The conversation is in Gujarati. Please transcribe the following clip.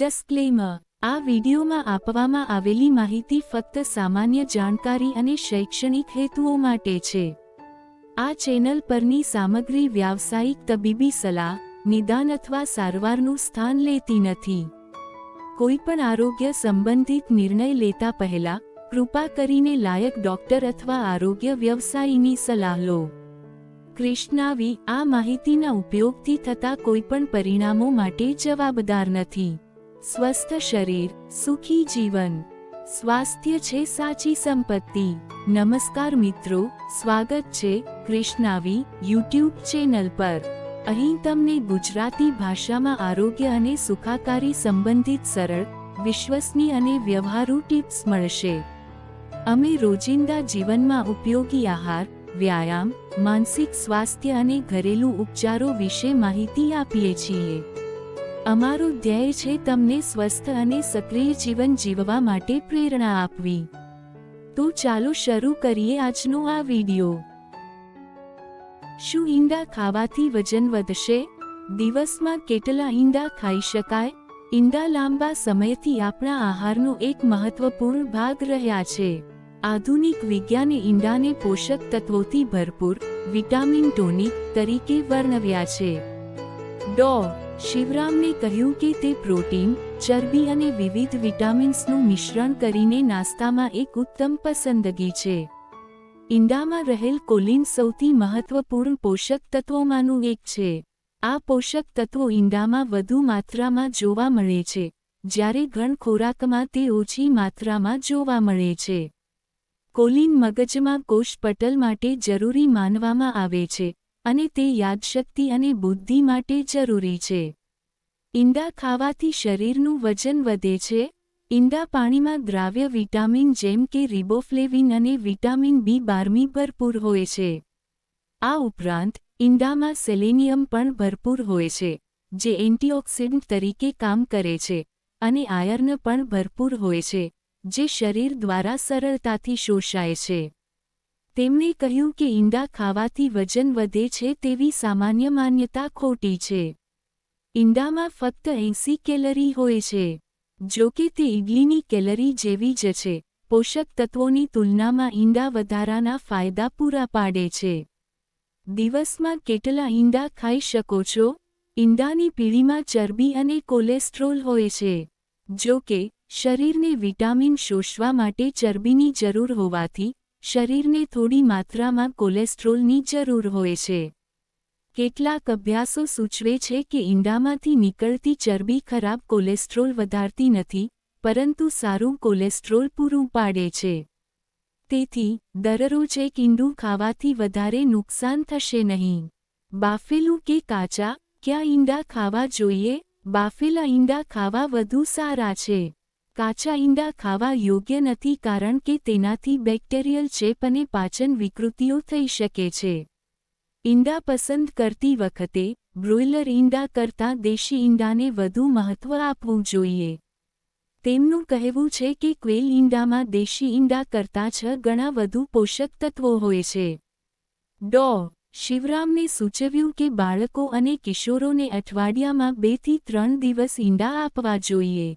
ડિસ્ક્લેમર આ વિડીયોમાં આપવામાં આવેલી માહિતી ફક્ત સામાન્ય જાણકારી અને શૈક્ષણિક હેતુઓ માટે છે. આ ચેનલ પરની સામગ્રી વ્યાવસાયિક તબીબી સલાહ, નિદાન અથવા સારવારનું સ્થાન લેતી નથી. કોઈપણ આરોગ્ય સંબંધિત નિર્ણય લેતા પહેલા, કૃપા કરીને લાયક ડોક્ટર અથવા આરોગ્ય વ્યવસાયીની સલાહ લો. કૃષ્ણાવી, આ માહિતીના ઉપયોગથી થતા કોઈપણ પરિણામો માટે જવાબદાર નથી. સ્વસ્થ શરીર, સુખી જીવન. સ્વાસ્થ્ય છે સાચી સંપત્તિ. નમસ્કાર મિત્રો, સ્વાગત છે કૃષ્ણાવી યુટ્યુબ ચેનલ પર. અહીં તમને ગુજરાતી ભાષામાં આરોગ્ય અને સુખાકારી સંબંધિત સરળ, વિશ્વસનીય અને વ્યવહારુ ટિપ્સ મળશે. અમે રોજિંદા જીવનમાં ઉપયોગી આહાર, વ્યાયામ, માનસિક સ્વાસ્થ્ય અને ઘરેલું ઉપચારો વિશે માહિતી આપીએ છીએ. અમારો ધ્યેય છે તમને સ્વસ્થ અને સક્રિય જીવન જીવવા માટે પ્રેરણા આપવી. તો ચાલો શરૂ કરીએ આજનો આ વિડિયો. શું ઈંડા ખાવાથી વજન વધશે? દિવસમાં કેટલા ઈંડા ખાઈ શકાય? ઈંડા લાંબા સમયથી આપણા આહારનો એક મહત્વપૂર્ણ ભાગ રહ્યા છે. આધુનિક વિજ્ઞાને ઈંડાને પોષક તત્વોથી ભરપૂર, વિટામિન ટોનિક તરીકે વર્ણવ્યા છે. ડો શિવરામને કહ્યું કે તે પ્રોટીન, ચરબી અને વિવિધ વિટામિન્સનું મિશ્રણ કરીને નાસ્તામાં એક ઉત્તમ પસંદગી છે. ઈંડામાં રહેલ કોલિન સૌથી મહત્વપૂર્ણ પોષક તત્વોમાંનું એક છે. આ પોષક તત્વો ઈંડામાં વધુ માત્રામાં જોવા મળે છે, જ્યારે ઘણ ખોરાકમાં તે ઓછી માત્રામાં જોવા મળે છે. કોલિન મગજમાં કોષ પટલ માટે જરૂરી માનવામાં આવે છે અને તે યાદશક્તિ અને બુદ્ધિ માટે જરૂરી છે. ઈંડા ખાવાથી શરીરનું વજન વધે છે. ઈંડા પાણીમાં દ્રાવ્ય વિટામિન જેમ કે રિબોફ્લેવિન અને વિટામિન બી બારમી ભરપૂર હોય છે. આ ઉપરાંત, ઈંડામાં સેલેનિયમ પણ ભરપૂર હોય છે, જે એન્ટીઓક્સિડન્ટ તરીકે કામ કરે છે, અને આયર્ન પણ ભરપૂર હોય છે, જે શરીર દ્વારા સરળતાથી શોષાય છે. તેમણે કહ્યું કે ઈંડા ખાવાથી વજન વધે છે તેવી સામાન્ય માન્યતા ખોટી છે. ઈંડામાં ફક્ત એંસી કેલરી હોય છે. જો કે તે ઇડલીની કેલરી જેવી જ છે. પોષક તત્વોની તુલનામાં ઈંડા વધારાના ફાયદા પૂરા પાડે છે. દિવસમાં કેટલા ઈંડા ખાઈ શકો છો? ઈંડાની પીળીમાં ચરબી અને કોલેસ્ટ્રોલ હોય છે. જો કે, શરીરને વિટામિન શોષવા માટે ચરબીની જરૂર હોવાથી શરીરને થોડી માત્રામાં કોલેસ્ટ્રોલની જરૂર હોય છે. કેટલાક અભ્યાસો સૂચવે છે કે ઈંડામાંથી નીકળતી ચરબી ખરાબ કોલેસ્ટ્રોલ વધારતી નથી, પરંતુ સારું કોલેસ્ટ્રોલ પૂરું પાડે છે. તેથી, દરરોજ એક ઈંડું ખાવાથી વધારે નુકસાન થશે નહીં. બાફેલું કે કાચા, ક્યાં ઈંડા ખાવા જોઈએ? બાફેલા ઈંડા ખાવા વધુ સારા છે. કાચા ઈંડા ખાવા યોગ્ય નથી કારણ કે તેનાથી બેક્ટેરિયલ ચેપ અને પાચન વિકૃતિઓ થઈ શકે છે. ઈંડા પસંદ કરતી વખતે બ્રોઇલર ઈંડા કરતાં દેશી ઈંડાને વધુ મહત્વ આપવું જોઈએ. તેમનું કહેવું છે કે ક્વેલ ઈંડામાં દેશી ઈંડા કરતાં છ ગણા વધુ પોષક તત્વો હોય છે. ડો. શિવરામને સૂચવ્યું કે બાળકો અને કિશોરોને અઠવાડિયામાં બેથી ત્રણ દિવસ ઈંડા આપવા જોઈએ.